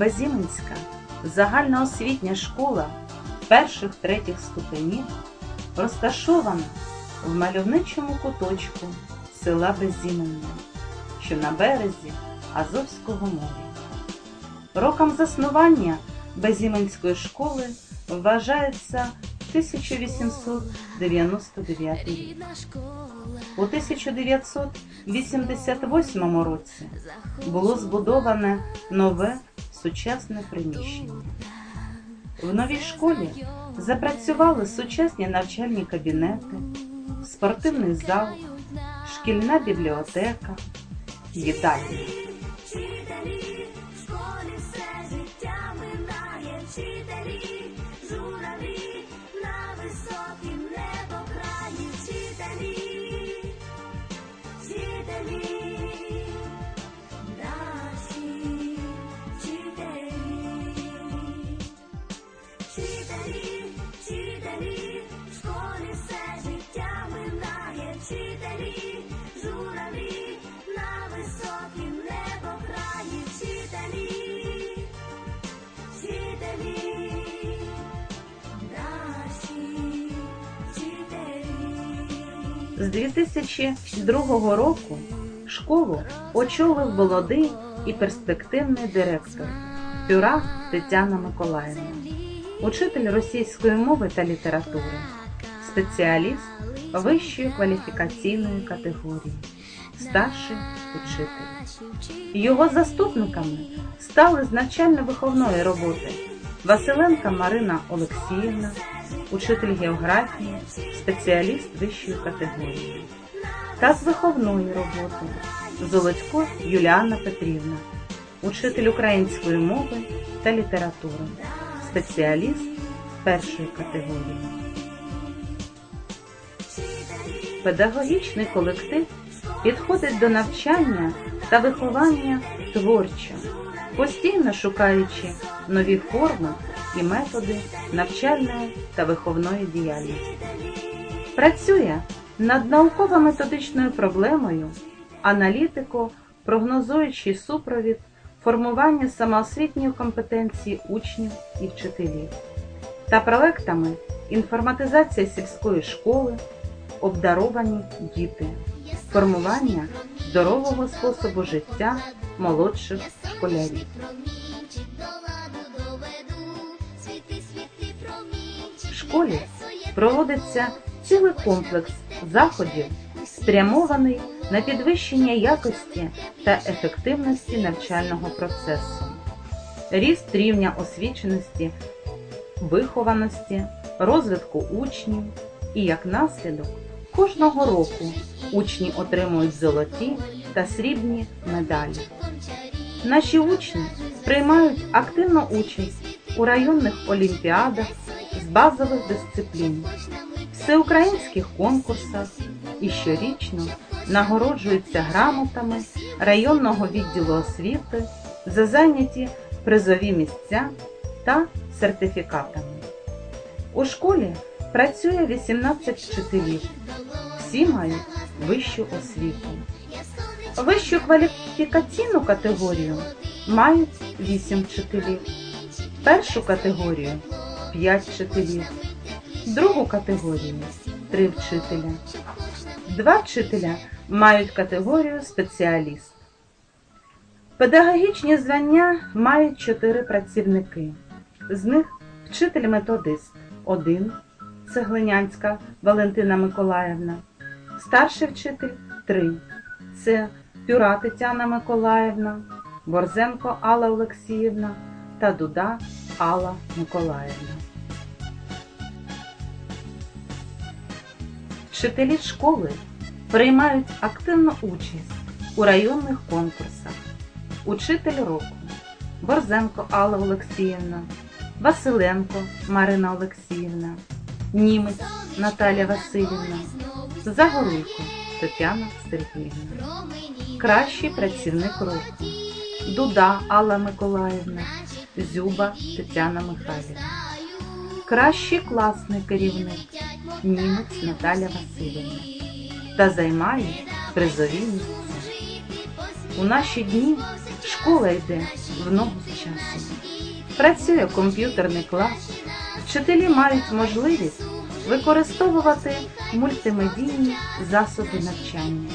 Безіменська загальноосвітня школа перших третіх ступенів розташована в мальовничому куточку села Безіменне, що на березі Азовського моря. Роком заснування Безіменської школи вважається 1899 рік. У 1988 році було збудоване нове сучасне приміщення. В новій школі запрацювали сучасні навчальні кабінети, спортивний зал, шкільна бібліотека, їдальня. З 2002 року школу очолив молодий і перспективний директор Пюра Тетяна Миколаївна, учитель російської мови та літератури, спеціаліст вищої кваліфікаційної категорії, старший учитель. Його заступниками стали з навчально-виховної роботи Василенка Марина Олексіївна, учитель географії, спеціаліст вищої категорії, та з виховної роботи. Золотько Юліана Петрівна, учитель української мови та літератури, спеціаліст першої категорії. Педагогічний колектив підходить до навчання та виховання творчо, постійно шукаючи нові форми і методи навчальної та виховної діяльності. Працює над науково-методичною проблемою, аналітико прогнозуючий супровід формування самоосвітньої компетенції учнів і вчителів та проектами інформатизація сільської школи, обдаровані діти, формування здорового способу життя молодших школярів. Школі проводиться цілий комплекс заходів, спрямований на підвищення якості та ефективності навчального процесу, ріст рівня освіченості, вихованості, розвитку учнів і як наслідок кожного року учні отримують золоті та срібні медалі. Наші учні приймають активну участь у районних олімпіадах базових дисциплін, всеукраїнських конкурсах і щорічно нагороджуються грамотами районного відділу освіти за зайняті призові місця та сертифікатами. У школі працює 18 вчителів, всі мають вищу освіту. Вищу кваліфікаційну категорію мають 8 вчителів, першу категорію 5 вчителів, другу категорію 3 вчителя. Два вчителя мають категорію спеціаліст. Педагогічні звання мають 4 працівники. З них вчитель-методист 1 Цеглинянська Валентина Миколаївна, старший вчитель 3 це Пюра Тетяна Миколаївна, Борзенко Алла Олексіївна та Дуда Алла Миколаївна. Вчителі школи приймають активну участь у районних конкурсах. Учитель року Борзенко Алла Олексіївна, Василенко Марина Олексіївна, Німець Наталя Васильівна, Загоруйко Тетяна Сергіївна. Кращий працівник року Дуда Алла Миколаївна, Зюба Тетяна Михайлівна. Кращий класний керівник Німець Наталя Васильівна та займає призові місця. У наші дні школа йде в ногу з часом. Працює комп'ютерний клас, вчителі мають можливість використовувати мультимедійні засоби навчання.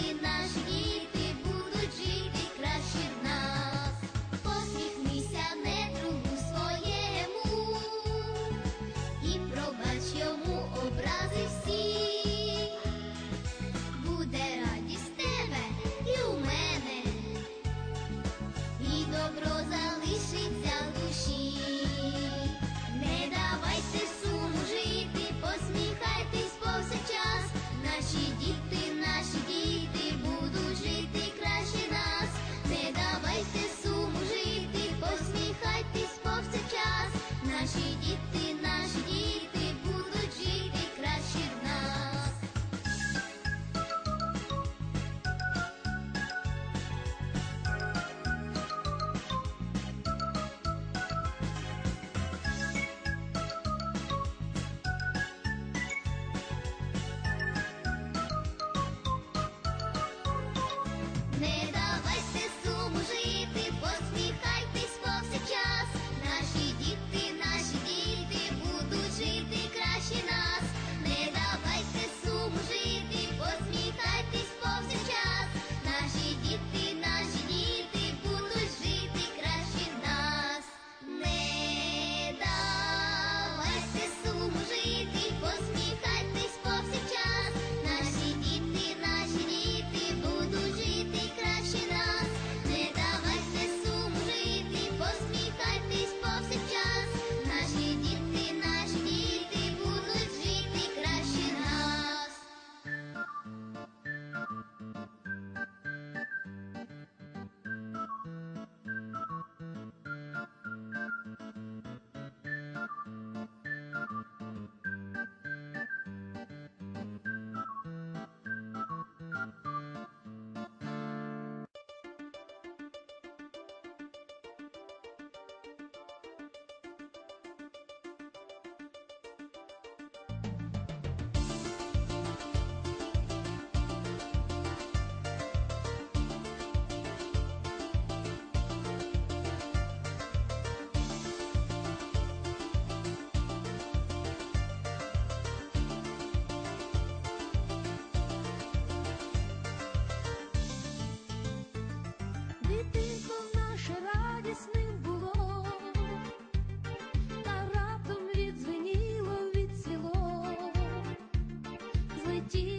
几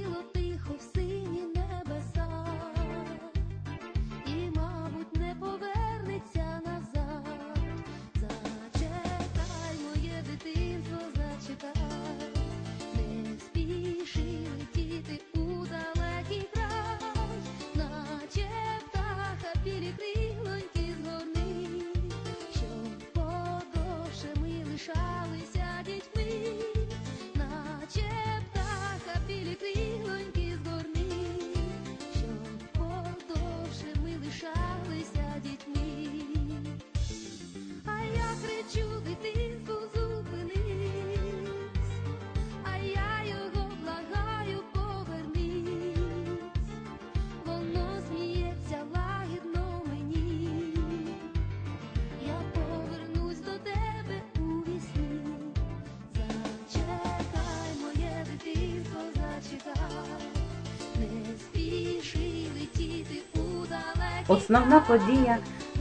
Основна подія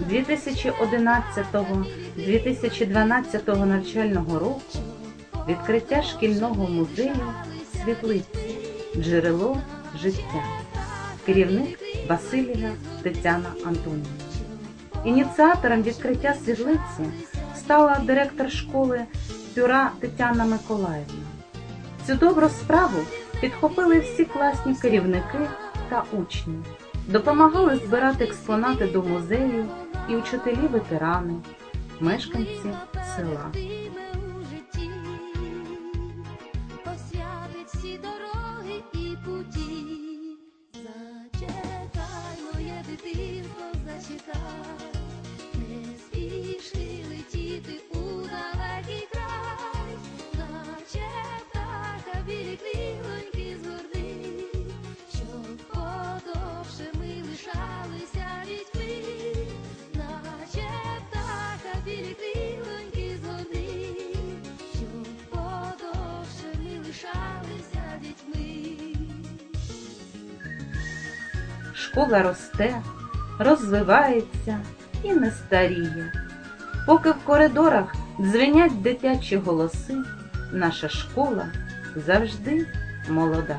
2011-2012 навчального року відкриття шкільного музею світлиці, джерело життя, керівник Васильєва Тетяна Антонівна. Ініціатором відкриття світлиці стала директор школи Пюра Тетяна Миколаївна. Цю добру справу підхопили всі класні керівники та учні допомагали збирати експонати до музею і вчителі ветерани, мешканці села. Школа росте, розвивається і не старіє. Поки в коридорах дзвенять дитячі голоси, наша школа завжди молода.